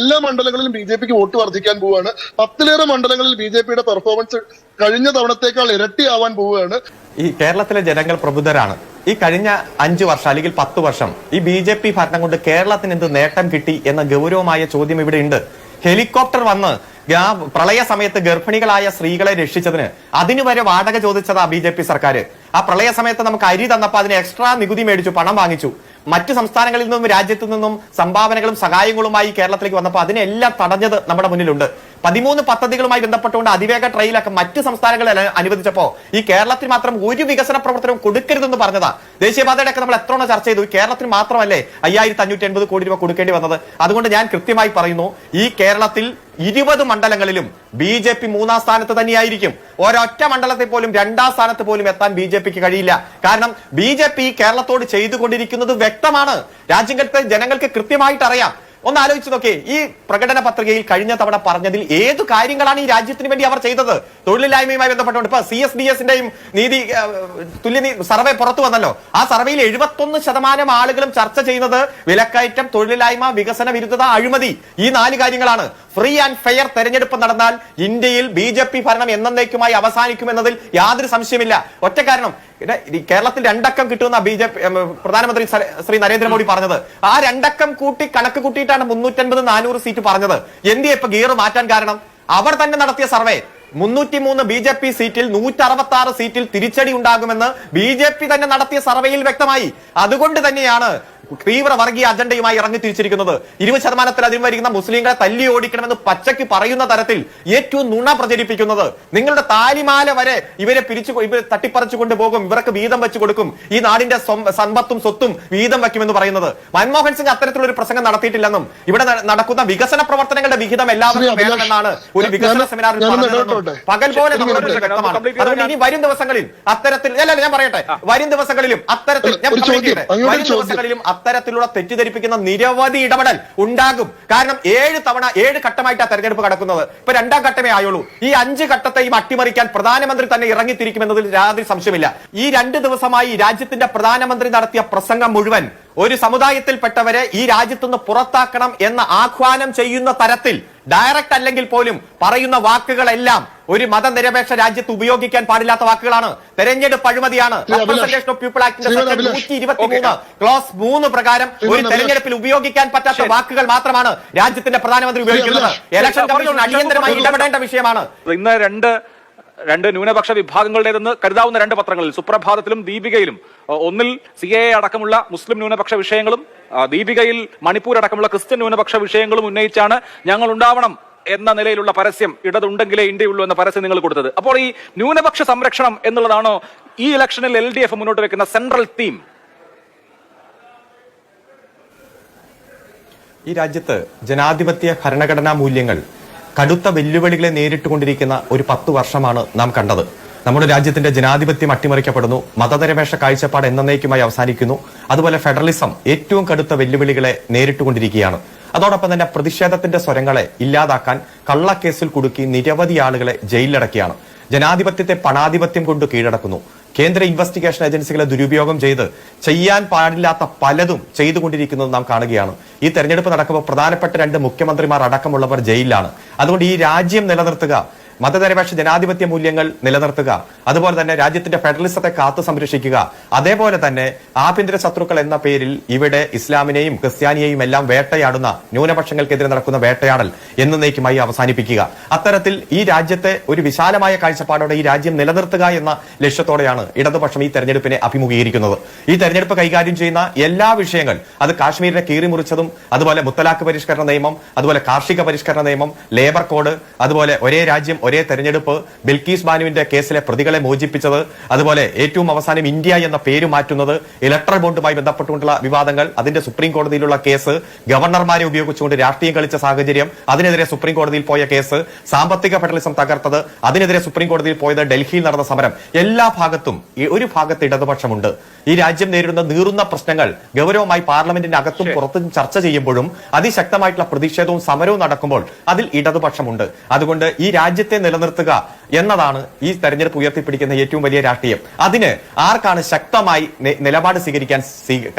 എല്ലാ മണ്ഡലങ്ങളിലും B J പിക്ക് vote വർദ്ധിക്കാൻ പോവുകയാണ്. പത്തിലേറെ മണ്ഡലങ്ങളിൽ ബി ജെ പിയുടെ പെർഫോമൻസ് കഴിഞ്ഞ തവണത്തേക്കാൾ ഇരട്ടിയാവാൻ പോവുകയാണ്. ഈ കേരളത്തിലെ ജനങ്ങൾ പ്രബുദ്ധരാണ്. ഈ കഴിഞ്ഞ അഞ്ചു വർഷം അല്ലെങ്കിൽ പത്ത് വർഷം ഈ ബി ജെ പി ഭരണം കൊണ്ട് കേരളത്തിന് എന്ത് നേട്ടം കിട്ടി എന്ന ഗൗരവമായ ചോദ്യം ഇവിടെ ഉണ്ട്. ഹെലികോപ്റ്റർ വന്ന് പ്രളയ സമയത്ത് ഗർഭിണികളായ സ്ത്രീകളെ രക്ഷിച്ചതിന് അതിനു വരെ വാടക ചോദിച്ചതാ ബി ജെ പി സർക്കാർ ആ പ്രളയ സമയത്ത് നമുക്ക് അരി തന്നപ്പോൾ അതിന് എക്സ്ട്രാ നികുതി മേടിച്ചു പണം വാങ്ങിച്ചു. മറ്റു സംസ്ഥാനങ്ങളിൽ നിന്നും രാജ്യത്തു നിന്നും സംഭാവനകളും സഹായങ്ങളുമായി കേരളത്തിലേക്ക് വന്നപ്പോൾ അതിനെല്ലാം തടഞ്ഞത് നമ്മുടെ മുന്നിലുണ്ട്. പതിമൂന്ന് പദ്ധതികളുമായി ബന്ധപ്പെട്ടുകൊണ്ട് അതിവേഗ ട്രെയിലൊക്കെ മറ്റ് സംസ്ഥാനങ്ങളിൽ അനുവദിച്ചപ്പോ ഈ കേരളത്തിൽ മാത്രം ഒരു വികസന പ്രവർത്തനവും കൊടുക്കരുതെന്ന് പറഞ്ഞതാ. ദേശീയപാതയുടെ ഒക്കെ നമ്മൾ എത്രയോ ചർച്ച ചെയ്തു. കേരളത്തിൽ മാത്രമല്ലേ അയ്യായിരത്തി അഞ്ഞൂറ്റി എൺപത് കോടി രൂപ കൊടുക്കേണ്ടി വന്നത്. അതുകൊണ്ട് ഞാൻ കൃത്യമായി പറയുന്നു ഈ കേരളത്തിൽ ഇരുപത് മണ്ഡലങ്ങളിലും ബി ജെ പി മൂന്നാം സ്ഥാനത്ത് തന്നെയായിരിക്കും. ഒരൊറ്റ മണ്ഡലത്തിൽ പോലും രണ്ടാം സ്ഥാനത്ത് പോലും എത്താൻ ബി ജെ പിക്ക് കഴിയില്ല. കാരണം ബി ജെ പി കേരളത്തോട് ചെയ്തുകൊണ്ടിരിക്കുന്നത് വ്യക്തമാണ്. രാജ്യങ്ങൾക്ക് ജനങ്ങൾക്ക് കൃത്യമായിട്ട് അറിയാം ഒന്ന് ആലോചിച്ച് നോക്കേ. ഈ പ്രകടന പത്രികയിൽ കഴിഞ്ഞ തവണ പറഞ്ഞതിൽ ഏത് കാര്യങ്ങളാണ് ഈ രാജ്യത്തിന് വേണ്ടി അവർ ചെയ്തത്? തൊഴിലില്ലായ്മയുമായി ബന്ധപ്പെട്ടുകൊണ്ട് ഇപ്പൊ സി എസ് ഡി എസിന്റെയും നീതി തുല്യ സർവേ പുറത്തു വന്നല്ലോ. ആ സർവേയിൽ എഴുപത്തൊന്ന് ശതമാനം ആളുകളും ചർച്ച ചെയ്യുന്നത് വിലക്കയറ്റം തൊഴിലില്ലായ്മ വികസന വിരുദ്ധത അഴിമതി ഈ നാല് കാര്യങ്ങളാണ്. ഫ്രീ ആൻഡ് ഫെയർ തെരഞ്ഞെടുപ്പ് നടന്നാൽ ഇന്ത്യയിൽ ബി ഭരണം എന്നേക്കുമായി അവസാനിക്കുമെന്നതിൽ യാതൊരു സംശയമില്ല ഒറ്റ കാരണം ഈ കേരളത്തിൽ രണ്ടക്കം കിട്ടുമെന്ന ബി ജെ പി പ്രധാനമന്ത്രി ശ്രീ നരേന്ദ്രമോദി പറഞ്ഞത്. ആ രണ്ടക്കം കൂട്ടി കണക്ക് കൂട്ടിയിട്ടാണ് മുന്നൂറ്റൻപത് നാനൂറ് സീറ്റ് പറഞ്ഞത്. എന്തിയെ ഇപ്പൊ ഗിയർ മാറ്റാൻ കാരണം? അവർ തന്നെ നടത്തിയ സർവേ. മുന്നൂറ്റി മൂന്ന് ബി ജെ പി സീറ്റിൽ നൂറ്റി അറുപത്തി ആറ് സീറ്റിൽ തിരിച്ചടി ഉണ്ടാകുമെന്ന് ബി ജെ പി തന്നെ നടത്തിയ സർവേയിൽ വ്യക്തമായി. അതുകൊണ്ട് തന്നെയാണ് തീവ്ര വർഗീയ അജണ്ടയുമായി ഇറങ്ങി തിരിച്ചിരിക്കുന്നത് ഇരുപത് ശതമാനത്തിലധികം വരുന്ന മുസ്ലിങ്ങളെ തല്ലി ഓടിക്കണമെന്ന് പച്ചയ്ക്ക് പറയുന്ന തരത്തിൽ ഏറ്റവും നുണ പ്രചരിപ്പിക്കുന്നത്. നിങ്ങളുടെ താലിമാല വരെ ഇവരെ പിരിച്ചു ഇവരെ തട്ടിപ്പറിച്ചു കൊണ്ടുപോകും. ഇവർക്ക് വീതം വെച്ചു കൊടുക്കും. ഈ നാടിന്റെ സമ്പത്തും സ്വത്തും വീതം വയ്ക്കുമെന്ന് പറയുന്നത്. മൻമോഹൻ സിംഗ് അത്തരത്തിലുള്ള ഒരു പ്രസംഗം നടത്തിയിട്ടില്ലെന്നും ഇവിടെ നടക്കുന്ന വികസന പ്രവർത്തനങ്ങളുടെ വിഹിതം എല്ലാവർക്കും വേണമെന്നാണ് ഒരു വികസന സെമിനാറിൽ പകൽ പോലെ ഒരു നമ്മളോട് വ്യക്തമാണ്. അതുകൊണ്ട് ഇനി വരും ദിവസങ്ങളിൽ അത്തരത്തിൽ അല്ല ഞാൻ പറയട്ടെ. വരും ദിവസങ്ങളിലും അത്തരത്തിൽ ഞാൻ വരും ദിവസങ്ങളിലും അത്തരത്തിലുള്ള തെറ്റിദ്ധരിപ്പിക്കുന്ന നിരവധി ഇടപെടൽ ഉണ്ടാകും. കാരണം ഏഴ് തവണ ഏഴ് ഘട്ടമായിട്ട് ആ തെരഞ്ഞെടുപ്പ് കടക്കുന്നത്. ഇപ്പൊ രണ്ടാം ഘട്ടമേ ആയുള്ളൂ. ഈ അഞ്ച് ഘട്ടത്തെയും അട്ടിമറിക്കാൻ പ്രധാനമന്ത്രി തന്നെ ഇറങ്ങിത്തിരിക്കുമെന്നതിൽ യാതൊരു സംശയമില്ല ഈ രണ്ട് ദിവസമായി രാജ്യത്തിന്റെ പ്രധാനമന്ത്രി നടത്തിയ പ്രസംഗം മുഴുവൻ ഒരു സമുദായത്തിൽപ്പെട്ടവരെ ഈ രാജ്യത്തുനിന്ന് പുറത്താക്കണം എന്ന് ആഹ്വാനം ചെയ്യുന്ന തരത്തിൽ ഡയറക്റ്റ് അല്ലെങ്കിൽ പോലും പറയുന്ന വാക്കുകളെല്ലാം ഒരു മതനിരപേക്ഷ രാജ്യത്ത് ഉപയോഗിക്കാൻ പാടില്ലാത്ത വാക്കുകളാണ്. തെരഞ്ഞെടുപ്പ് അഴിമതിയാണ്. റെപ്രസെന്റേഷൻ ഓഫ് പീപ്പിൾ ആക്ടിന്റെ നൂറ്റി Act ന്റെ ശ്രീ section അഭിലാഷ്, 123 ക്ലോസ് മൂന്ന് പ്രകാരം ഒരു തെരഞ്ഞെടുപ്പിൽ ഉപയോഗിക്കാൻ പറ്റാത്ത വാക്കുകൾ മാത്രമാണ് രാജ്യത്തിന്റെ പ്രധാനമന്ത്രി ഉപയോഗിക്കുന്നത്. ഇലക്ഷൻ കമ്മീഷൻ അടിയന്തരമായി. ഇടപെടേണ്ട വിഷയമാണ്. ഇന്ന് രണ്ട് രണ്ട് ന്യൂനപക്ഷ വിഭാഗങ്ങളുടേതെന്ന് കരുതാവുന്ന രണ്ട് പത്രങ്ങളിൽ സുപ്രഭാതത്തിലും ദീപികയിലും. ഒന്നിൽ സി എ അടക്കമുള്ള മുസ്ലിം ന്യൂനപക്ഷ വിഷയങ്ങളും ദീപികയിൽ മണിപ്പൂർ അടക്കമുള്ള ക്രിസ്ത്യൻ ന്യൂനപക്ഷ വിഷയങ്ങളും ഉന്നയിച്ചാണ് ഞങ്ങൾ ഉണ്ടാവണം എന്ന നിലയിലുള്ള പരസ്യം ഇടതുണ്ടെങ്കിലേ ഇന്ത്യയുള്ളൂ എന്ന പരസ്യം നിങ്ങൾ കൊടുത്തത്. അപ്പോൾ ഈ ന്യൂനപക്ഷ സംരക്ഷണം എന്നുള്ളതാണോ ഈ ഇലക്ഷനിൽ എൽ ഡി എഫ് മുന്നോട്ട് വെക്കുന്ന സെൻട്രൽ തീം? ഈ രാജ്യത്ത് ജനാധിപത്യ ഭരണഘടനാ മൂല്യങ്ങൾ കടുത്ത വെല്ലുവിളികളെ നേരിട്ടുകൊണ്ടിരിക്കുന്ന ഒരു പത്ത് വർഷമാണ് നാം കണ്ടത്. നമ്മുടെ രാജ്യത്തിന്റെ ജനാധിപത്യം അട്ടിമറിക്കപ്പെടുന്നു. മതനിരപേക്ഷ കാഴ്ചപ്പാട് എന്നേക്കുമായി അവസാനിക്കുന്നു. അതുപോലെ ഫെഡറലിസം ഏറ്റവും കടുത്ത വെല്ലുവിളികളെ നേരിട്ടുകൊണ്ടിരിക്കുകയാണ്. അതോടൊപ്പം തന്നെ പ്രതിഷേധത്തിന്റെ സ്വരങ്ങളെ ഇല്ലാതാക്കാൻ കള്ളക്കേസിൽ കുടുക്കി നിരവധി ആളുകളെ ജയിലിലടക്കിയാണ്. ജനാധിപത്യത്തെ പണാധിപത്യം കൊണ്ട് കീഴടക്കുന്നു. കേന്ദ്ര ഇൻവെസ്റ്റിഗേഷൻ ഏജൻസികളെ ദുരുപയോഗം ചെയ്ത് ചെയ്യാൻ പാടില്ലാത്ത പലതും ചെയ്തുകൊണ്ടിരിക്കുന്നത് നാം കാണുകയാണ്. ഈ തെരഞ്ഞെടുപ്പ് നടക്കുമ്പോൾ പ്രധാനപ്പെട്ട രണ്ട് മുഖ്യമന്ത്രിമാർ അടക്കമുള്ളവർ ജയിലിലാണ്. അതുകൊണ്ട് ഈ രാജ്യം നിലനിർത്തുക മതനിരപേക്ഷ ജനാധിപത്യ മൂല്യങ്ങൾ നിലനിർത്തുക അതുപോലെ തന്നെ രാജ്യത്തിന്റെ ഫെഡറലിസത്തെ കാത്തു സംരക്ഷിക്കുക. അതേപോലെ തന്നെ ആഭ്യന്തര ശത്രുക്കൾ എന്ന പേരിൽ ഇവിടെ ഇസ്ലാമിനെയും ക്രിസ്ത്യാനിയെയും എല്ലാം വേട്ടയാടുന്ന ന്യൂനപക്ഷങ്ങൾക്കെതിരെ നടക്കുന്ന വേട്ടയാടൽ എന്നേക്കുമായി അവസാനിപ്പിക്കുക. അത്തരത്തിൽ ഈ രാജ്യത്തെ ഒരു വിശാലമായ കാഴ്ചപ്പാടോടെ ഈ രാജ്യം നിലനിർത്തുക എന്ന ലക്ഷ്യത്തോടെയാണ് ഇടതുപക്ഷം ഈ തെരഞ്ഞെടുപ്പിനെ അഭിമുഖീകരിക്കുന്നത്. ഈ തെരഞ്ഞെടുപ്പ് കൈകാര്യം ചെയ്യുന്ന എല്ലാ വിഷയങ്ങൾ അത് കാശ്മീരിനെ കീറിമുറിച്ചതും അതുപോലെ മുത്തലാഖ് പരിഷ്കരണ നിയമം അതുപോലെ കാർഷിക പരിഷ്കരണ നിയമം ലേബർ കോഡ് അതുപോലെ ഒരേ രാജ്യം ഒരേ തെരഞ്ഞെടുപ്പ് ബിൽക്കീസ് ബാനുവിന്റെ കേസിലെ പ്രതികളെ മോചിപ്പിച്ചത് അതുപോലെ ഏറ്റവും അവസാനം ഇന്ത്യ എന്ന പേര് മാറ്റുന്നത് ഇലക്ട്രൽ ബോണ്ടുമായി ബന്ധപ്പെട്ടുകൊണ്ടുള്ള വിവാദങ്ങൾ അതിന്റെ സുപ്രീം കോടതിയിലുള്ള കേസ് ഗവർണർമാരെ ഉപയോഗിച്ചുകൊണ്ട് രാഷ്ട്രീയം കളിച്ച സാഹചര്യം അതിനെതിരെ സുപ്രീം കോടതിയിൽ പോയ കേസ് സാമ്പത്തിക ഫെഡറലിസം തകർത്തത് അതിനെതിരെ സുപ്രീം കോടതിയിൽ പോയത് ഡൽഹിയിൽ നടന്ന സമരം. എല്ലാ ഭാഗത്തും ഒരു ഭാഗത്ത് ഇടതുപക്ഷമുണ്ട്. ഈ രാജ്യം നേരിടുന്ന നീറുന്ന പ്രശ്നങ്ങൾ ഗൗരവമായി പാർലമെന്റിന്റെ അകത്തും പുറത്തും ചർച്ച ചെയ്യുമ്പോഴും അതിശക്തമായിട്ടുള്ള പ്രതിഷേധവും സമരവും നടക്കുമ്പോൾ അതിൽ ഇടതുപക്ഷമുണ്ട്. അതുകൊണ്ട് ഈ രാജ്യത്തെ നിലനിർത്തുക എന്നതാണ് ഈ തെരഞ്ഞെടുപ്പ് ഉയർത്തിപ്പിടിക്കുന്ന ഏറ്റവും വലിയ രാഷ്ട്രീയം. അതിന് ആർക്കാണ് ശക്തമായി നിലപാട് സ്വീകരിക്കാൻ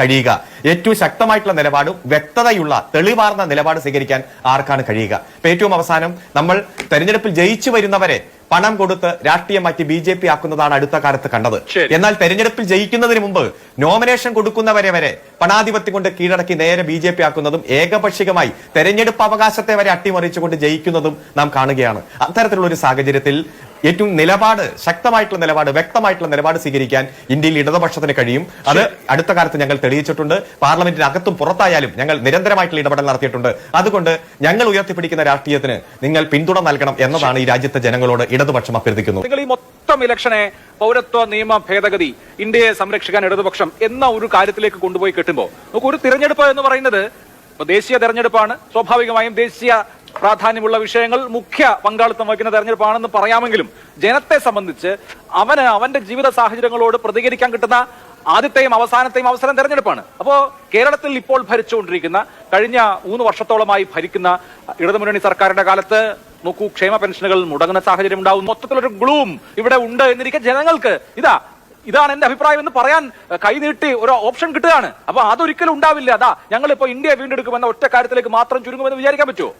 കഴിയുക? ഏറ്റവും ശക്തമായിട്ടുള്ള നിലപാടും വ്യക്തതയുള്ള തെളിവാർന്ന നിലപാട് സ്വീകരിക്കാൻ ആർക്കാണ് കഴിയുക? ഏറ്റവും അവസാനം നമ്മൾ തെരഞ്ഞെടുപ്പിൽ ജയിച്ചു വരുന്നവരെ പണം കൊടുത്ത് രാഷ്ട്രീയം മാറ്റി ബി ജെ പി ആക്കുന്നതാണ് അടുത്ത കാലത്ത് കണ്ടത്. എന്നാൽ തെരഞ്ഞെടുപ്പിൽ ജയിക്കുന്നതിന് മുമ്പ് നോമിനേഷൻ കൊടുക്കുന്നവരെ വരെ പണാധിപത്യം കൊണ്ട് കീഴടക്കി നേരെ ബി ജെ പി ആക്കുന്നതും ഏകപക്ഷികമായി തെരഞ്ഞെടുപ്പ് അവകാശത്തെ വരെ അട്ടിമറിച്ചുകൊണ്ട് ജയിക്കുന്നതും നാം കാണുകയാണ്. അത്തരത്തിലുള്ള ഒരു സാഹചര്യത്തിൽ ഏറ്റവും നിലപാട് ശക്തമായിട്ടുള്ള നിലപാട് വ്യക്തമായിട്ടുള്ള നിലപാട് സ്വീകരിക്കാൻ ഇന്ത്യയിൽ ഇടതുപക്ഷത്തിന് കഴിയും. അത് അടുത്ത കാലത്ത് ഞങ്ങൾ തെളിയിച്ചിട്ടുണ്ട്. പാർലമെന്റിനകത്തും പുറത്തായാലും ഞങ്ങൾ നിരന്തരമായിട്ടുള്ള ഇടപെടൽ നടത്തിയിട്ടുണ്ട്. അതുകൊണ്ട് ഞങ്ങൾ ഉയർത്തിപ്പിടിക്കുന്ന രാഷ്ട്രീയത്തിന് നിങ്ങൾ പിന്തുണ നൽകണം എന്നതാണ് ഈ രാജ്യത്തെ ജനങ്ങളോട് ഇടതുപക്ഷം അഭ്യർത്ഥിക്കുന്നത് നിങ്ങൾ ഈ മൊത്തം ഇലക്ഷനെ പൗരത്വ നിയമ ഭേദഗതി ഇന്ത്യയെ സംരക്ഷിക്കാൻ ഇടതുപക്ഷം എന്ന ഒരു കാര്യത്തിലേക്ക് കൊണ്ടുപോയി കെട്ടുമ്പോൾ നമുക്ക് ഒരു തിരഞ്ഞെടുപ്പ് എന്ന് പറയുന്നത് ഇപ്പൊ ദേശീയ തെരഞ്ഞെടുപ്പാണ്. സ്വാഭാവികമായും ദേശീയ പ്രാധാന്യമുള്ള വിഷയങ്ങൾ മുഖ്യ പങ്കാളിത്തം വഹിക്കുന്ന തെരഞ്ഞെടുപ്പാണെന്ന് പറയാമെങ്കിലും ജനത്തെ സംബന്ധിച്ച് അവന് അവന്റെ ജീവിത സാഹചര്യങ്ങളോട് പ്രതികരിക്കാൻ കിട്ടുന്ന ആദ്യത്തെയും അവസാനത്തെയും അവസരം തെരഞ്ഞെടുപ്പാണ്. അപ്പോ കേരളത്തിൽ ഇപ്പോൾ ഭരിച്ചുകൊണ്ടിരിക്കുന്ന കഴിഞ്ഞ മൂന്ന് വർഷത്തോളമായി ഭരിക്കുന്ന ഇടതുമുന്നണി സർക്കാരിന്റെ കാലത്ത് നോക്കൂ ക്ഷേമ പെൻഷനുകൾ മുടങ്ങുന്ന സാഹചര്യം ഉണ്ടാവും മൊത്തത്തിലൊരു ഗ്ലൂം ഇവിടെ ഉണ്ട് എന്നിരിക്കെ ജനങ്ങൾക്ക്. ഇതാ ഇതാണ് എന്റെ അഭിപ്രായം എന്ന് പറയാൻ കൈനീട്ടി ഒരു ഓപ്ഷൻ കിട്ടുകയാണ്. അപ്പൊ അതൊരിക്കലും ഉണ്ടാവില്ല. അതാ ഞങ്ങൾ ഇപ്പൊ ഇന്ത്യ വീണ്ടെടുക്കുമെന്ന ഒറ്റ കാര്യത്തിലേക്ക് മാത്രം ചുരുങ്ങുമെന്ന് വിചാരിക്കാൻ പറ്റുമോ?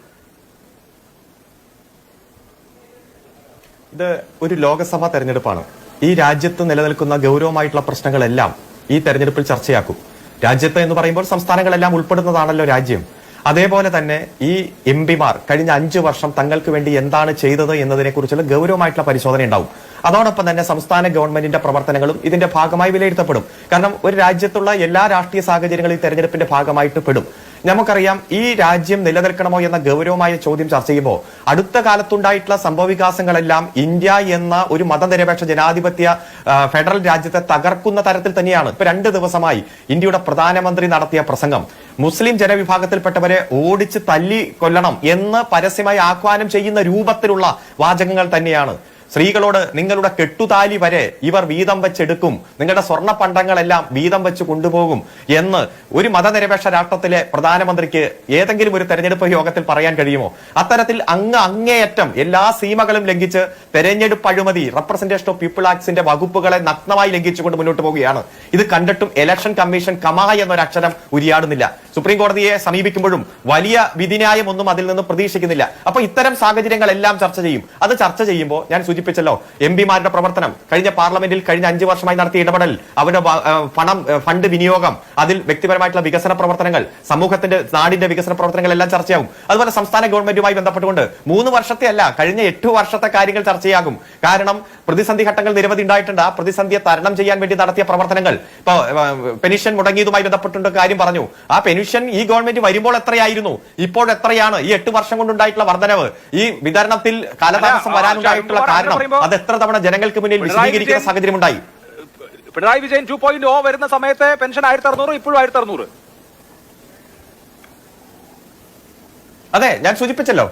ഇത് ഒരു ലോകസഭാ തെരഞ്ഞെടുപ്പാണ്. ഈ രാജ്യത്ത് നിലനിൽക്കുന്ന ഗൗരവമായിട്ടുള്ള പ്രശ്നങ്ങളെല്ലാം ഈ തെരഞ്ഞെടുപ്പിൽ ചർച്ചയാക്കും. രാജ്യത്ത് എന്ന് പറയുമ്പോൾ സംസ്ഥാനങ്ങളെല്ലാം ഉൾപ്പെടുന്നതാണല്ലോ രാജ്യം. അതേപോലെ തന്നെ ഈ എം പിമാർ കഴിഞ്ഞ അഞ്ചു വർഷം തങ്ങൾക്ക് വേണ്ടി എന്താണ് ചെയ്തത് എന്നതിനെ കുറിച്ചുള്ള ഗൗരവമായിട്ടുള്ള പരിശോധന ഉണ്ടാവും അതോടൊപ്പം തന്നെ സംസ്ഥാന ഗവൺമെന്റിന്റെ പ്രവർത്തനങ്ങളും ഇതിന്റെ ഭാഗമായി വിലയിരുത്തപ്പെടും. കാരണം ഒരു രാജ്യത്തുള്ള എല്ലാ രാഷ്ട്രീയ സാഹചര്യങ്ങളും ഈ തെരഞ്ഞെടുപ്പിന്റെ ഭാഗമായിട്ട് പെടും. നമുക്കറിയാം ഈ രാജ്യം നിലനിൽക്കണമോ എന്ന ഗൗരവമായ ചോദ്യം ചർച്ച ചെയ്യുമ്പോൾ അടുത്ത കാലത്തുണ്ടായിട്ടുള്ള സംഭവവികാസങ്ങളെല്ലാം ഇന്ത്യ എന്ന ഒരു മതനിരപേക്ഷ ജനാധിപത്യ ഫെഡറൽ രാജ്യത്തെ തകർക്കുന്ന തരത്തിൽ തന്നെയാണ്. ഇപ്പൊ രണ്ട് ദിവസമായി ഇന്ത്യയുടെ പ്രധാനമന്ത്രി നടത്തിയ പ്രസംഗം. മുസ്ലിം ജനവിഭാഗത്തിൽപ്പെട്ടവരെ ഓടിച്ച് തല്ലി കൊല്ലണം എന്ന് പരസ്യമായി ആഹ്വാനം ചെയ്യുന്ന രൂപത്തിലുള്ള വാചകങ്ങൾ തന്നെയാണ്. സ്ത്രീകളോട് നിങ്ങളുടെ കെട്ടുതാലി വരെ ഇവർ വീതം വെച്ചെടുക്കും. നിങ്ങളുടെ സ്വർണ പണ്ടങ്ങളെല്ലാം വീതം വെച്ച് കൊണ്ടുപോകും എന്ന് ഒരു മതനിരപേക്ഷ രാഷ്ട്രത്തിലെ പ്രധാനമന്ത്രിക്ക് ഏതെങ്കിലും ഒരു തെരഞ്ഞെടുപ്പ് യോഗത്തിൽ പറയാൻ കഴിയുമോ? അത്തരത്തിൽ അങ്ങ് അങ്ങേയറ്റം എല്ലാ സീമകളും ലംഘിച്ച് തെരഞ്ഞെടുപ്പ് അഴിമതി റെപ്രസെന്റേഷൻ ഓഫ് പീപ്പിൾ ആക്ട്സിന്റെ വകുപ്പുകളെ നഗ്നമായി ലംഘിച്ചുകൊണ്ട് മുന്നോട്ട് പോവുകയാണ്. ഇത് കണ്ടിട്ടും ഇലക്ഷൻ കമ്മീഷൻ കമാ എന്നൊരു അക്ഷരം ഉരിയാടുന്നില്ല. സുപ്രീം കോടതിയെ സമീപിക്കുമ്പോഴും വലിയ വിധിന്യായം ഒന്നും അതിൽ നിന്ന് പ്രതീക്ഷിക്കുന്നില്ല. അപ്പൊ ഇത്തരം സാഹചര്യങ്ങളെല്ലാം ചർച്ച ചെയ്യും. അത് ചർച്ച ചെയ്യുമ്പോൾ ഞാൻ സൂചിപ്പിച്ചല്ലോ. എം പിമാരുടെ പ്രവർത്തനം. കഴിഞ്ഞ പാർലമെന്റിൽ കഴിഞ്ഞ അഞ്ചു വർഷമായി നടത്തിയ ഇടപെടൽ അവരുടെ പണം ഫണ്ട് വിനിയോഗം അതിൽ വ്യക്തിപരമായിട്ടുള്ള വികസന പ്രവർത്തനങ്ങൾ സമൂഹത്തിന്റെ നാടിന്റെ വികസന പ്രവർത്തനങ്ങൾ എല്ലാം ചർച്ചയാകും. അതുപോലെ സംസ്ഥാന ഗവൺമെന്റുമായി ബന്ധപ്പെട്ടുകൊണ്ട് മൂന്ന് വർഷത്തെ അല്ല കഴിഞ്ഞ എട്ട് വർഷത്തെ കാര്യങ്ങൾ ചർച്ചയാകും. കാരണം പ്രതിസന്ധി ഘട്ടങ്ങൾ നിരവധി ഉണ്ടായിട്ടുണ്ട്. ആ പ്രതിസന്ധിയെ തരണം ചെയ്യാൻ വേണ്ടി നടത്തിയ പ്രവർത്തനങ്ങൾ. ഇപ്പോ പെൻഷൻ മുടങ്ങിയതുമായി ബന്ധപ്പെട്ടുണ്ട് കാര്യം പറഞ്ഞു. ആ പെൻഷൻ ഈ ഗവൺമെന്റ് വരുമ്പോൾ എത്രയായിരുന്നു? ഇപ്പോൾ എത്രയാണ്? ഈ എട്ട് വർഷം കൊണ്ടുണ്ടായിട്ടുള്ള വർധനവ്. ഈ വിതരണത്തിൽ കാലതാമസം വരാനുണ്ടായിട്ടുള്ള കാരണം അത് എത്ര തവണ ജനങ്ങൾക്ക് മുന്നിൽ വിശദീകരിക്കുന്ന വിജയൻ- സാഹചര്യം ഉണ്ടായി Pinarayi Vijayan two point O വരുന്ന സമയത്തെ പെൻഷൻ ആയിരത്തി അറുന്നൂറ് ഇപ്പോഴും ആയിരത്തി അറുന്നൂറ്. അതെ ഞാൻ സൂചിപ്പിച്ചല്ലോ.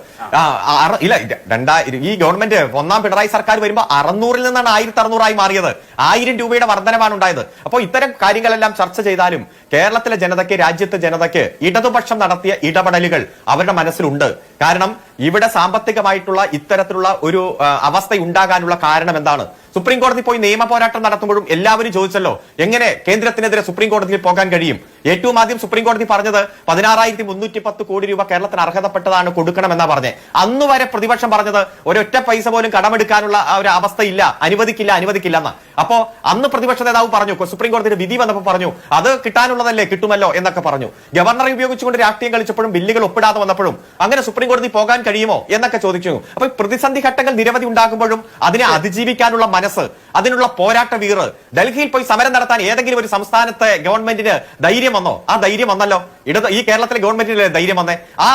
ഇല്ല രണ്ടാ രണ്ടായിരം ഈ ഗവൺമെന്റ് ഒന്നാം പിണറായി സർക്കാർ വരുമ്പോൾ അറുന്നൂറിൽ നിന്നാണ് ആയിരത്തി അറുന്നൂറായി മാറിയത്. ആയിരം രൂപയുടെ വർധനമാണ് ഉണ്ടായത്. അപ്പോൾ ഇത്തരം കാര്യങ്ങളെല്ലാം ചർച്ച ചെയ്താലും കേരളത്തിലെ ജനതയ്ക്ക് രാജ്യത്തെ ജനതയ്ക്ക് ഇടതുപക്ഷം നടത്തിയ ഇടപെടലുകൾ അവരുടെ മനസ്സിലുണ്ട്. കാരണം ഇവിടെ സാമ്പത്തികമായിട്ടുള്ള ഇത്തരത്തിലുള്ള ഒരു അവസ്ഥ ഉണ്ടാകാനുള്ള കാരണം എന്താണ്? സുപ്രീം കോടതി പോയി നിയമ പോരാട്ടം നടത്തുമ്പോഴും എല്ലാവരും ചോദിച്ചല്ലോ എങ്ങനെ കേന്ദ്രത്തിനെതിരെ സുപ്രീം കോടതിയിൽ പോകാൻ കഴിയും? ഏറ്റവും ആദ്യം സുപ്രീം കോടതി പറഞ്ഞത് പതിനാറായിരത്തി മുന്നൂറ്റി പത്ത് കോടി രൂപ കേരളത്തിന് അർഹതപ്പെട്ടതാണ് കൊടുക്കണമെന്നാ പറഞ്ഞത് അന്ന് വരെ പ്രതിപക്ഷം പറഞ്ഞത് ഒരൊറ്റ പൈസ പോലും കടമെടുക്കാനുള്ള ഒരു അവസ്ഥയില്ല അനുവദിക്കില്ല അനുവദിക്കില്ല എന്ന് അപ്പോ അന്ന് പ്രതിപക്ഷ നേതാവ് പറഞ്ഞു സുപ്രീം കോടതിയുടെ വിധി വന്നപ്പോൾ പറഞ്ഞു അത് കിട്ടാനുള്ളതല്ലേ കിട്ടുമല്ലോ എന്നൊക്കെ പറഞ്ഞു. ഗവർണറെ ഉപയോഗിച്ചുകൊണ്ട് രാഷ്ട്രീയം കളിച്ചപ്പോഴും ബില്ലുകൾ ഒപ്പിടാതെ വന്നപ്പോഴും അങ്ങനെ സുപ്രീം കോടതി പോകാൻ കഴിയുമോ എന്നൊക്കെ ചോദിച്ചു അപ്പൊ പ്രതിസന്ധി ഘട്ടങ്ങൾ നിരവധി ഉണ്ടാകുമ്പോഴും അതിനെ അതിജീവിക്കാനുള്ള മനസ്സ് അതിനുള്ള പോരാട്ട വീറ് ഡൽഹിയിൽ പോയി സമരം നടത്താൻ ഏതെങ്കിലും ഒരു സംസ്ഥാനത്തെ ഗവൺമെന്റിന് ധൈര്യം വന്നോ? ആ ധൈര്യം വന്നല്ലോ. ഇടത് ഈ കേരളത്തിലെ ഗവൺമെന്റിന് ധൈര്യം വന്നേ. ആ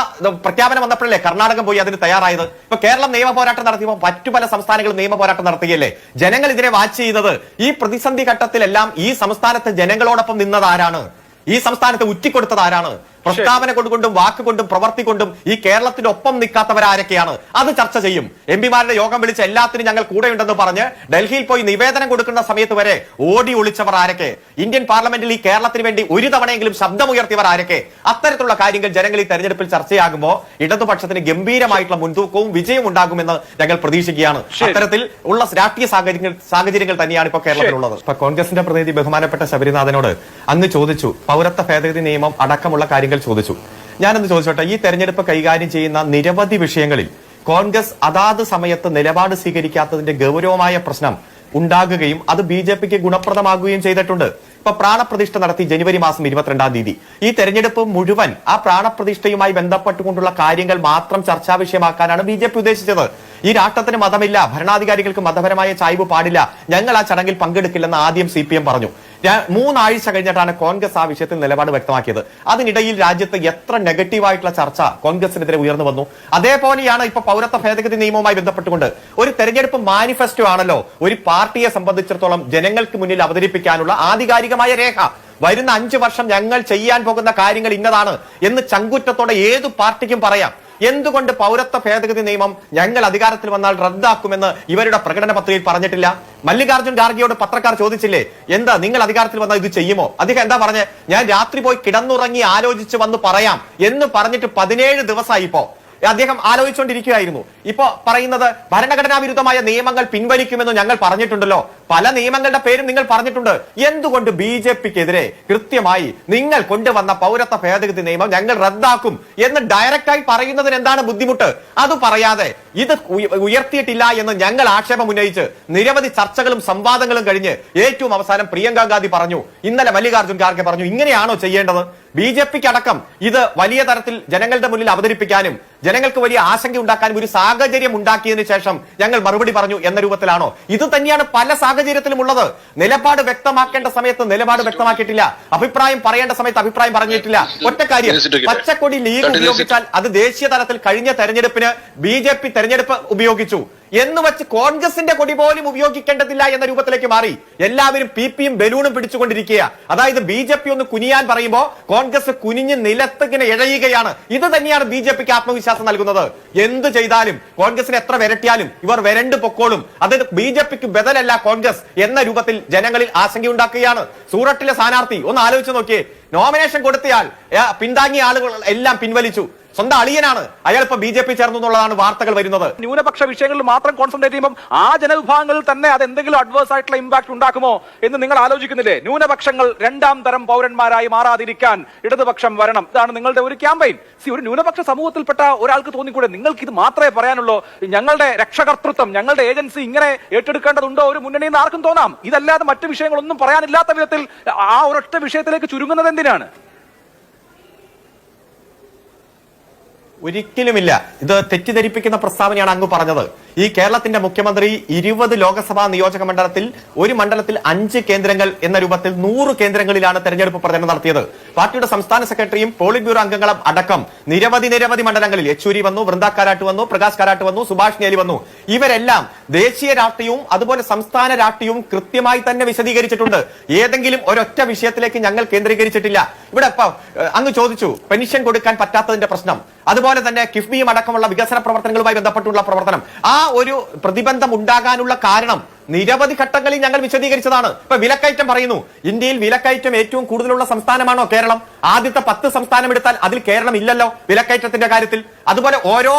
പ്രഖ്യാപനം വന്നപ്പോഴല്ലേ കർണാടകം പോയി അതിന് തയ്യാറായത്? ഇപ്പൊ കേരളം നിയമ പോരാട്ടം നടത്തിയപ്പോൾ മറ്റു പല സംസ്ഥാനങ്ങളും നിയമ പോരാട്ടം നടത്തുകയല്ലേ? ജനങ്ങൾ ഇതിനെ വാച്ച് ചെയ്തത് ഈ പ്രതിസന്ധി ഘട്ടത്തിലെല്ലാം ഈ സംസ്ഥാനത്തെ ജനങ്ങളോടൊപ്പം നിന്നത് ആരാണ്? ഈ സംസ്ഥാനത്തെ ഉറ്റിക്കൊടുത്തത് ആരാണ്? പ്രസ്താവന കൊണ്ടുകൊണ്ടും വാക്കുകൊണ്ടും പ്രവർത്തി കൊണ്ടും ഈ കേരളത്തിന്റെ ഒപ്പം നിൽക്കാത്തവരാരൊക്കെയാണ്. അത് ചർച്ച ചെയ്യും. എം പിമാരുടെ യോഗം വിളിച്ച് എല്ലാത്തിനും ഞങ്ങൾ കൂടെയുണ്ടെന്ന് പറഞ്ഞ് ഡൽഹിയിൽ പോയി നിവേദനം കൊടുക്കുന്ന സമയത്ത് വരെ ഓടി ഒളിച്ചവർ ആരൊക്കെ? ഇന്ത്യൻ പാർലമെന്റിൽ ഈ കേരളത്തിന് വേണ്ടി ഒരു തവണയെങ്കിലും ശബ്ദമുയർത്തിയവർ ആരൊക്കെ? അത്തരത്തിലുള്ള കാര്യങ്ങൾ ജനങ്ങൾ ഈ തെരഞ്ഞെടുപ്പിൽ ചർച്ചയാകുമ്പോൾ ഇടതുപക്ഷത്തിന് ഗംഭീരമായിട്ടുള്ള മുൻതൂക്കവും വിജയവും ഉണ്ടാകുമെന്ന് ഞങ്ങൾ പ്രതീക്ഷിക്കുകയാണ്. അത്തരത്തിൽ ഉള്ള രാഷ്ട്രീയ സാഹചര്യങ്ങൾ സാഹചര്യങ്ങൾ തന്നെയാണ് ഇപ്പോൾ കേരളത്തിലുള്ളത് ഇപ്പൊ കോൺഗ്രസിന്റെ പ്രതിനിധി ബഹുമാനപ്പെട്ട ശബരിനാഥനോട് അന്ന് ചോദിച്ചു പൗരത്വ ഭേദഗതി നിയമം അടക്കമുള്ള കാര്യങ്ങൾ ചോദിച്ചു. ഞാനൊന്ന് ചോദിച്ചോട്ടെ ഈ തെരഞ്ഞെടുപ്പ് കൈകാര്യം ചെയ്യുന്ന നിരവധി വിഷയങ്ങളിൽ കോൺഗ്രസ് അതാത് സമയത്ത് നിലപാട് സ്വീകരിക്കാത്തതിന്റെ ഗൗരവമായ പ്രശ്നം ഉണ്ടാകുകയും അത് ബി ജെ പിക്ക് ഗുണപ്രദമാകുകയും ചെയ്തിട്ടുണ്ട്. ഇപ്പൊ പ്രാണപ്രതിഷ്ഠ നടത്തി ജനുവരി മാസം ഇരുപത്തിരണ്ടാം തീയതി. ഈ തെരഞ്ഞെടുപ്പ് മുഴുവൻ ആ പ്രാണപ്രതിഷ്ഠയുമായി ബന്ധപ്പെട്ടുകൊണ്ടുള്ള കാര്യങ്ങൾ മാത്രം ചർച്ചാ വിഷയമാക്കാനാണ് ബി ജെ പി ഉദ്ദേശിച്ചത്. ഈ രാഷ്ട്രത്തിന് മതമില്ല ഭരണാധികാരികൾക്ക് മതപരമായ ചായ്വ് പാടില്ല. ഞങ്ങൾ ആ ചടങ്ങിൽ പങ്കെടുക്കില്ലെന്ന് ആദ്യം സി പറഞ്ഞു. മൂന്നാഴ്ച കഴിഞ്ഞിട്ടാണ് കോൺഗ്രസ് ആ വിഷയത്തിൽ നിലപാട് വ്യക്തമാക്കിയത്. അതിനിടയിൽ രാജ്യത്ത് എത്ര നെഗറ്റീവായിട്ടുള്ള ചർച്ച കോൺഗ്രസിനെതിരെ ഉയർന്നു വന്നു. അതേപോലെയാണ് ഇപ്പൊ പൗരത്വ ഭേദഗതി നിയമവുമായി ബന്ധപ്പെട്ടുകൊണ്ട് ഒരു തെരഞ്ഞെടുപ്പ് മാനിഫെസ്റ്റോ ആണല്ലോ ഒരു പാർട്ടിയെ സംബന്ധിച്ചിടത്തോളം ജനങ്ങൾക്ക് മുന്നിൽ അവതരിപ്പിക്കാനുള്ള ആധികാരികമായ രേഖ. വരുന്ന അഞ്ചു വർഷം ഞങ്ങൾ ചെയ്യാൻ പോകുന്ന കാര്യങ്ങൾ ഇന്നതാണ് എന്ന് ചങ്കുറ്റത്തോടെ ഏതു പാർട്ടിക്കും പറയാം. എന്തുകൊണ്ട് പൗരത്വ ഭേദഗതി നിയമം ഞങ്ങൾ അധികാരത്തിൽ വന്നാൽ റദ്ദാക്കുമെന്ന് ഇവരുടെ പ്രകടന പത്രികയിൽ പറഞ്ഞിട്ടില്ല? മല്ലികാർജുൻ ഖാർഗെയോട് പത്രക്കാർ ചോദിച്ചില്ലേ എന്താ നിങ്ങൾ അധികാരത്തിൽ വന്നാൽ ഇത് ചെയ്യുമോ? അദ്ദേഹം എന്താ പറഞ്ഞത് ഞാൻ രാത്രി പോയി കിടന്നുറങ്ങി ആലോചിച്ച് വന്ന് പറയാം എന്ന് പറഞ്ഞിട്ട് പതിനേഴ് ദിവസമായി ഇപ്പോ. അദ്ദേഹം ആലോചിച്ചുകൊണ്ടിരിക്കുകയായിരുന്നു ഇപ്പോ പറയുന്നത് ഭരണഘടനാ വിരുദ്ധമായ നിയമങ്ങൾ പിൻവലിക്കുമെന്ന് ഞങ്ങൾ പറഞ്ഞിട്ടുണ്ടല്ലോ. പല നിയമങ്ങളുടെ പേരും നിങ്ങൾ പറഞ്ഞിട്ടുണ്ട്. എന്തുകൊണ്ട് ബി ജെ പിക്കെതിരെ കൃത്യമായി നിങ്ങൾ കൊണ്ടുവന്ന പൗരത്വ ഭേദഗതി നിയമം ഞങ്ങൾ റദ്ദാക്കും എന്ന് ഡയറക്റ്റായി പറയുന്നതിന് എന്താണ് ബുദ്ധിമുട്ട്? അത് പറയാതെ ഇത് ഉയർത്തിയിട്ടില്ല എന്ന് ഞങ്ങൾ ആക്ഷേപം ഉന്നയിച്ച് നിരവധി ചർച്ചകളും സംവാദങ്ങളും കഴിഞ്ഞ് ഏറ്റവും അവസാനം പ്രിയങ്ക ഗാന്ധി പറഞ്ഞു ഇന്നലെ മല്ലികാർജുൻ ഖാർഗെ പറഞ്ഞു ഇങ്ങനെയാണോ ചെയ്യേണ്ടത്? ബി ജെ പിക്ക് അടക്കം ഇത് വലിയ തരത്തിൽ ജനങ്ങളുടെ മുന്നിൽ അവതരിപ്പിക്കാനും ജനങ്ങൾക്ക് വലിയ ആശങ്ക ഉണ്ടാക്കാനും ഒരു സാഹചര്യം ഉണ്ടാക്കിയതിനു ശേഷം ഞങ്ങൾ മറുപടി പറഞ്ഞു എന്ന രൂപത്തിലാണോ? ഇത് തന്നെയാണ് പല സാഹചര്യത്തിലും ഉള്ളത് നിലപാട് വ്യക്തമാക്കേണ്ട സമയത്ത് നിലപാട് വ്യക്തമാക്കിയിട്ടില്ല. അഭിപ്രായം പറയേണ്ട സമയത്ത് അഭിപ്രായം പറഞ്ഞിട്ടില്ല. ഒറ്റ കാര്യം പച്ചക്കൊടി ലീഗ് ഉപയോഗിച്ചാൽ അത് ദേശീയ തലത്തിൽ കഴിഞ്ഞ തെരഞ്ഞെടുപ്പിന് ബി ജെ പി തെരഞ്ഞെടുപ്പ് ഉപയോഗിച്ചു. എന്ന് വെച്ച് കോൺഗ്രസിന്റെ കൊടി പോലും ഉപയോഗിക്കേണ്ടതില്ല എന്ന രൂപത്തിലേക്ക് മാറി. എല്ലാവരും പി പിയും ബലൂണും പിടിച്ചുകൊണ്ടിരിക്കുക അതായത് ബി ജെ പി ഒന്ന് കുനിയാൻ പറയുമ്പോൾ കോൺഗ്രസ് കുനിഞ്ഞ് നിലത്തിങ്ങനെ ഇഴയുകയാണ്. ഇത് തന്നെയാണ് ബി ജെ പിക്ക് ആത്മവിശ്വാസം നൽകുന്നത്. എന്ത് ചെയ്താലും കോൺഗ്രസിന് എത്ര വരട്ടിയാലും ഇവർ വരണ്ട് പൊക്കോളും. അത് ബി ജെ പിക്ക് ബദലല്ല കോൺഗ്രസ് എന്ന രൂപത്തിൽ ജനങ്ങളിൽ ആശങ്കയുണ്ടാക്കുകയാണ്. സൂറട്ടിലെ സ്ഥാനാർത്ഥി ഒന്ന് ആലോചിച്ച് നോക്കിയേ. നോമിനേഷൻ കൊടുത്തയാൾ പിന്താങ്ങിയ ആളുകൾ എല്ലാം പിൻവലിച്ചു. സ്വന്തം അളിയനാണ്. അയാൾ ഇപ്പൊ ബി ജെ പി ചേർന്നു എന്നുള്ളതാണ് വാർത്തകൾ വരുന്നത്. ന്യൂനപക്ഷ വിഷയങ്ങളിൽ മാത്രം കോൺസെൻട്രേറ്റ് ചെയ്യുമ്പോൾ ആ ജനവിഭാഗങ്ങളിൽ തന്നെ അത് എന്തെങ്കിലും അഡ്വേഴ്സ് ആയിട്ടുള്ള ഇമ്പാക്ട് ഉണ്ടാക്കുമോ എന്ന് നിങ്ങൾ ആലോചിക്കുന്നില്ലേ? ന്യൂനപക്ഷങ്ങൾ രണ്ടാം തരം പൗരന്മാരായി മാറാതിരിക്കാൻ ഇടതുപക്ഷം വരണം. ഇതാണ് നിങ്ങളുടെ ഒരു ക്യാമ്പയിൻ സി ഒരു ന്യൂനപക്ഷ സമൂഹത്തിൽപ്പെട്ട ഒരാൾക്ക് തോന്നിക്കൂടെ? നിങ്ങൾക്ക് ഇത് മാത്രമേ പറയാനുള്ളൂ. ഞങ്ങളുടെ രക്ഷകർത്തൃത്വം ഞങ്ങളുടെ ഏജൻസി ഇങ്ങനെ ഏറ്റെടുക്കേണ്ടതുണ്ടോ? ഒരു മുന്നണിയിൽ നിന്ന് ആർക്കും തോന്നാം. ഇതല്ലാതെ മറ്റു വിഷയങ്ങളൊന്നും പറയാനില്ലാത്ത വിധത്തിൽ ആ ഒരൊറ്റ വിഷയത്തിലേക്ക് ചുരുങ്ങുന്നത് എന്തിനാണ്? ഒരിക്കലുമില്ല. ഇത് തെറ്റിദ്ധരിപ്പിക്കുന്ന പ്രസ്താവനയാണ് അങ്ങ് പറഞ്ഞത്. ഈ കേരളത്തിന്റെ മുഖ്യമന്ത്രി ഇരുപത് ലോകസഭാ നിയോജക മണ്ഡലത്തിൽ ഒരു മണ്ഡലത്തിൽ അഞ്ച് കേന്ദ്രങ്ങൾ എന്ന രൂപത്തിൽ നൂറ് കേന്ദ്രങ്ങളിലാണ് തെരഞ്ഞെടുപ്പ് പ്രചരണം നടത്തിയത്. പാർട്ടിയുടെ സംസ്ഥാന സെക്രട്ടറിയും പോളിറ്റ് ബ്യൂറോ അംഗങ്ങളും അടക്കം നിരവധി നിരവധി മണ്ഡലങ്ങളിൽ യെച്ചൂരി വന്നു വൃന്ദ കാരാട്ട് വന്നു പ്രകാശ് കാരാട്ട് വന്നു സുഭാഷ് നേലി വന്നു. ഇവരെല്ലാം ദേശീയ രാഷ്ട്രീയവും അതുപോലെ സംസ്ഥാന രാഷ്ട്രീയവും കൃത്യമായി തന്നെ വിശദീകരിച്ചിട്ടുണ്ട്. ഏതെങ്കിലും ഒരൊറ്റ വിഷയത്തിലേക്ക് ഞങ്ങൾ കേന്ദ്രീകരിച്ചിട്ടില്ല. ഇവിടെ അങ്ങ് ചോദിച്ചു പെൻഷൻ കൊടുക്കാൻ പറ്റാത്തതിന്റെ പ്രശ്നം. അതുപോലെ തന്നെ കിഫ്ബിയും അടക്കമുള്ള വികസന പ്രവർത്തനങ്ങളുമായി ബന്ധപ്പെട്ടുള്ള പ്രവർത്തനം. ആ ഒരു പ്രതിബന്ധം ഉണ്ടാകാനുള്ള കാരണം നിരവധി ഘട്ടങ്ങളിൽ ഞങ്ങൾ വിശദീകരിച്ചതാണ്. ഇപ്പൊ വിലക്കയറ്റം പറയുന്നു. ഇന്ത്യയിൽ വിലക്കയറ്റം ഏറ്റവും കൂടുതലുള്ള സംസ്ഥാനമാണോ കേരളം? ആദ്യത്തെ പത്ത് സംസ്ഥാനം എടുത്താൽ അതിൽ കേരളം ഇല്ലല്ലോ വിലക്കയറ്റത്തിന്റെ കാര്യത്തിൽ. അതുപോലെ ഓരോ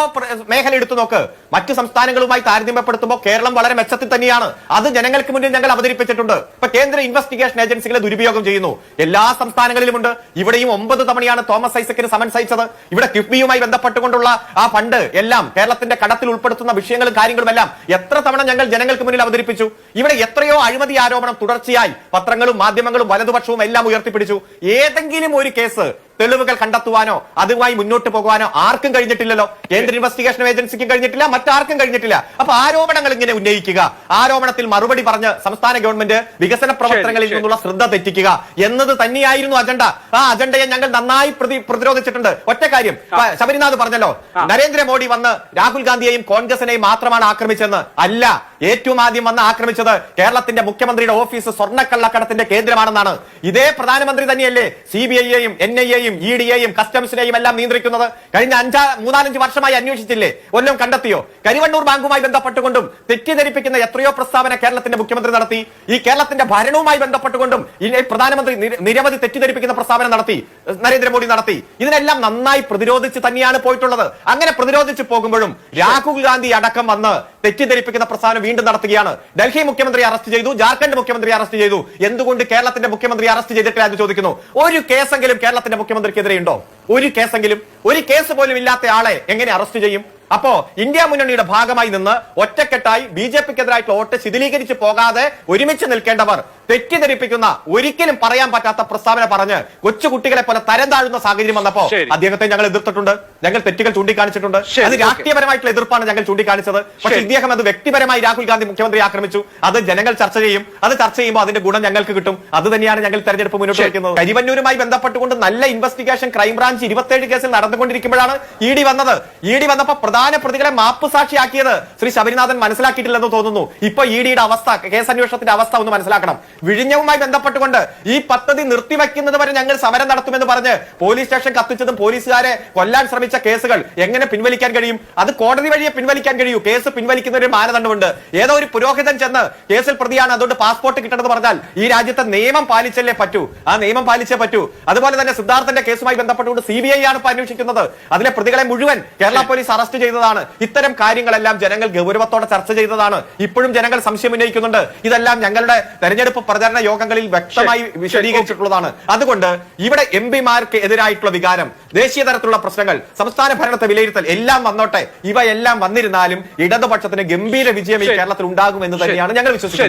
മേഖല എടുത്തു നോക്ക്. മറ്റു സംസ്ഥാനങ്ങളുമായി താരതമ്യപ്പെടുത്തുമ്പോൾ കേരളം വളരെ മെച്ചത്തിൽ തന്നെയാണ്. അത് ജനങ്ങൾക്ക് മുന്നിൽ ഞങ്ങൾ അവതരിപ്പിച്ചിട്ടുണ്ട്. ഇപ്പൊ കേന്ദ്ര ഇൻവെസ്റ്റിഗേഷൻ ഏജൻസികളെ ദുരുപയോഗം ചെയ്യുന്നു. എല്ലാ സംസ്ഥാനങ്ങളിലുമുണ്ട്. ഇവിടെയും ഒമ്പത് തവണയാണ് തോമസ് ഐസക്കിന് സമൻസ് അയച്ചത്. ഇവിടെ കിഫ്ബിയുമായി ബന്ധപ്പെട്ടുകൊണ്ടുള്ള ആ ഫണ്ട് എല്ലാം കേരളത്തിന്റെ കടത്തിൽ ഉൾപ്പെടുത്തുന്ന വിഷയങ്ങളും കാര്യങ്ങളും എല്ലാം എത്ര തവണ ഞങ്ങൾ ജനങ്ങൾക്ക് മുന്നിൽ അവതരിപ്പിച്ചു? ഇവിടെ എത്രയോ അഴിമതി ആരോപണം തുടർച്ചയായി. പത്രങ്ങളും മാധ്യമങ്ങളും വലതുപക്ഷവും എല്ലാം ഉയർത്തിപ്പിടിച്ചു. ഏതെങ്കിലും ഒരു കേസ് തെളിവുകൾ കണ്ടെത്തുവാനോ അതുമായി മുന്നോട്ട് പോകുവാനോ ആർക്കും കഴിഞ്ഞിട്ടില്ലല്ലോ. കേന്ദ്ര ഇൻവെസ്റ്റിഗേഷൻ ഏജൻസിക്കും കഴിഞ്ഞിട്ടില്ല മറ്റാർക്കും കഴിഞ്ഞിട്ടില്ല. അപ്പൊ ആരോപണങ്ങൾ ഇങ്ങനെ ഉന്നയിക്കുക. ആരോപണത്തിൽ മറുപടി പറഞ്ഞ് സംസ്ഥാന ഗവൺമെന്റ് വികസന പ്രവർത്തനങ്ങളിൽ നിന്നുള്ള ശ്രദ്ധ തെറ്റിക്കുക. എന്നത് തന്നെയായിരുന്നു അജണ്ട. ആ അജണ്ടയെ ഞങ്ങൾ നന്നായി പ്രതി പ്രതിരോധിച്ചിട്ടുണ്ട്. ഒറ്റ കാര്യം. ശബരിനാഥ് പറഞ്ഞല്ലോ നരേന്ദ്രമോദി വന്ന് രാഹുൽ ഗാന്ധിയെയും കോൺഗ്രസിനെയും മാത്രമാണ് ആക്രമിച്ചെന്ന് അല്ല ഏറ്റവും ആദ്യം വന്ന് ആക്രമിച്ചത് കേരളത്തിന്റെ മുഖ്യമന്ത്രിയുടെ ഓഫീസ് സ്വർണക്കള്ളക്കടത്തിന്റെ കേന്ദ്രമാണെന്നാണ്. ഇതേ പ്രധാനമന്ത്രി തന്നെയല്ലേ സി ബി ഐയെയും എൻ ഐ എയും സിബിഐയെയും ഇ ഡിയെയും കസ്റ്റംസിനെയും എല്ലാം നിയന്ത്രിക്കുന്നത് കഴിഞ്ഞ അഞ്ചാ മൂന്നാലഞ്ച് വർഷമായി അന്വേഷിച്ചില്ലേ? ഒന്നും കണ്ടെത്തിയോ? കരിവണ്ണൂർ ബാങ്കുമായി ബന്ധപ്പെട്ടുകൊണ്ടും തെറ്റിദ്ധരിപ്പിക്കുന്ന എത്രയോ പ്രസ്താവന കേരളത്തിന്റെ മുഖ്യമന്ത്രി നടത്തി. ഈ കേരളത്തിന്റെ ഭരണവുമായി ബന്ധപ്പെട്ടുകൊണ്ടും പ്രധാനമന്ത്രി നിര- നിരവധി തെറ്റിദ്ധരിപ്പിക്കുന്ന പ്രസ്താവന നടത്തി നരേന്ദ്രമോദി നടത്തി. ഇതിനെല്ലാം നന്നായി പ്രതിരോധിച്ച് തന്നെയാണ് പോയിട്ടുള്ളത്. അങ്ങനെ പ്രതിരോധിച്ച് പോകുമ്പോഴും രാഹുൽ ഗാന്ധി അടക്കം വന്ന് തെറ്റിദ്ധരിപ്പിക്കുന്ന പ്രസ്താവന വീണ്ടും നടത്തുകയാണ്. ഡൽഹി മുഖ്യമന്ത്രി അറസ്റ്റ് ചെയ്തു ജാർഖണ്ഡ് മുഖ്യമന്ത്രി അറസ്റ്റ് ചെയ്തു. എന്തുകൊണ്ട് കേരളത്തിന്റെ മുഖ്യമന്ത്രി അറസ്റ്റ് ചെയ്തിട്ടില്ല എന്ന് ചോദിക്കുന്നു. ഒരു കേസെങ്കിലും കേരളത്തിന്റെ മുഖ്യമന്ത്രിക്കെതിരെ ഉണ്ടോ? ഒരു കേസെങ്കിലും ഒരു കേസ് പോലും ഇല്ലാത്ത ആളെ എങ്ങനെ അറസ്റ്റ് ചെയ്യും? അപ്പോ ഇന്ത്യ മുന്നണിയുടെ ഭാഗമായി നിന്ന് ഒറ്റക്കെട്ടായി ബി ജെ പിക്കെതിരായിട്ടുള്ള വോട്ട് ശിഥിലീകരിച്ച് പോകാതെ ഒരുമിച്ച് നിൽക്കേണ്ടവർ തെറ്റിദ്ധരിപ്പിക്കുന്ന ഒരിക്കലും പറയാൻ പറ്റാത്ത പ്രസ്താവന പറഞ്ഞ് കൊച്ചുകുട്ടികളെ പോലെ തരം താഴുന്ന സാഹചര്യം വന്നപ്പോ. അദ്ദേഹത്തെ ഞങ്ങൾ എതിർത്തിട്ടുണ്ട്. ഞങ്ങൾ തെറ്റുകൾ ചൂണ്ടിക്കാണിച്ചിട്ടുണ്ട്. അത്. രാഷ്ട്രീയപരമായിട്ടുള്ള എതിർപ്പാണ് ഞങ്ങൾ ചൂണ്ടിക്കാണിച്ചത്. പക്ഷേ ഇദ്ദേഹം അത് വ്യക്തിപരമായി രാഹുൽ ഗാന്ധി മുഖ്യമന്ത്രി ആക്രമിച്ചു. അത് ജനങ്ങൾ ചർച്ച ചെയ്യും. അത് ചർച്ച ചെയ്യുമ്പോൾ അതിന്റെ ഗുണം ഞങ്ങൾക്ക് കിട്ടും. അത് തന്നെയാണ് ഞങ്ങൾ തെരഞ്ഞെടുപ്പ് മുന്നോട്ട്. വയ്ക്കുന്നത്. കരിവന്നൂരുമായി ബന്ധപ്പെട്ടുകൊണ്ട് നല്ല ഇൻവെസ്റ്റിഗേഷൻ ക്രൈംബ്രാഞ്ച് ഇരുപത്തേഴ് കേസിൽ നടന്നുകൊണ്ടിരിക്കുമ്പോഴാണ് ഇ ഡി വന്നത്. ഇ ഡി വന്നപ്പോ പ്രധാന പ്രതികളെ മാപ്പ് സാക്ഷിയാക്കിയത് ശ്രീ ശബരിനാഥൻ മനസ്സിലാക്കിയിട്ടില്ലെന്ന് തോന്നുന്നു. ഇപ്പൊ ഇ ഡിയുടെ അവസ്ഥ കേസ് അന്വേഷണത്തിന്റെ അവസ്ഥ ഒന്ന് മനസ്സിലാക്കണം. വിഴിഞ്ഞവുമായി ബന്ധപ്പെട്ടുകൊണ്ട് ഈ പദ്ധതി നിർത്തിവെക്കുന്നത് വരെ ഞങ്ങൾ സമരം നടത്തുമെന്ന് പറഞ്ഞ് പോലീസ് സ്റ്റേഷൻ കത്തിച്ചതും പോലീസുകാരെ കൊല്ലാൻ ശ്രമിച്ച കേസുകൾ എങ്ങനെ പിൻവലിക്കാൻ കഴിയും? അത് കോടതി വഴിയെ പിൻവലിക്കാൻ കഴിയൂ. കേസ് പിൻവലിക്കുന്ന ഒരു മാനദണ്ഡമുണ്ട്. ഏതോ ഒരു പുരോഹിതൻ ചെന്ന് കേസിൽ പ്രതിയാണ്. അതുകൊണ്ട് പാസ്പോർട്ട് കിട്ടണമെന്ന് പറഞ്ഞാൽ ഈ രാജ്യത്തെ നിയമം പാലിച്ചല്ലേ പറ്റൂ? ആ നിയമം പാലിച്ചേ പറ്റൂ. അതുപോലെ തന്നെ സിദ്ധാർത്ഥന്റെ കേസുമായി ബന്ധപ്പെട്ടുകൊണ്ട് സി ബി ഐ ആണ് ഇപ്പൊ അന്വേഷിക്കുന്നത്. അതിലെ പ്രതികളെ മുഴുവൻ കേരള പോലീസ് അറസ്റ്റ് ചെയ്തതാണ്. ഇത്തരം കാര്യങ്ങളെല്ലാം ജനങ്ങൾ ഗൗരവത്തോടെ ചർച്ച ചെയ്തതാണ്. ഇപ്പോഴും ജനങ്ങൾ സംശയം ഉന്നയിക്കുന്നുണ്ട്. ഇതെല്ലാം ഞങ്ങളുടെ തെരഞ്ഞെടുപ്പ് പ്രചരണ യോഗങ്ങളിൽ വ്യക്തമായി വിശദീകരിച്ചിട്ടുള്ളതാണ്. അതുകൊണ്ട് ഇവിടെ എം പിമാർക്ക് എതിരായിട്ടുള്ള വികാരം ദേശീയ തലത്തിലുള്ള പ്രശ്നങ്ങൾ സംസ്ഥാന ഭരണത്തെ വിലയിരുത്തൽ എല്ലാം വന്നോട്ടെ. ഇവയെല്ലാം വന്നിരുന്നാലും ഇടതുപക്ഷത്തിന് ഗംഭീര വിജയം ഈ കേരളത്തിൽ കേരളത്തിൽ ഉണ്ടാകുമെന്ന് തന്നെയാണ് ഞങ്ങൾ വിശ്വസിക്കുന്നത്.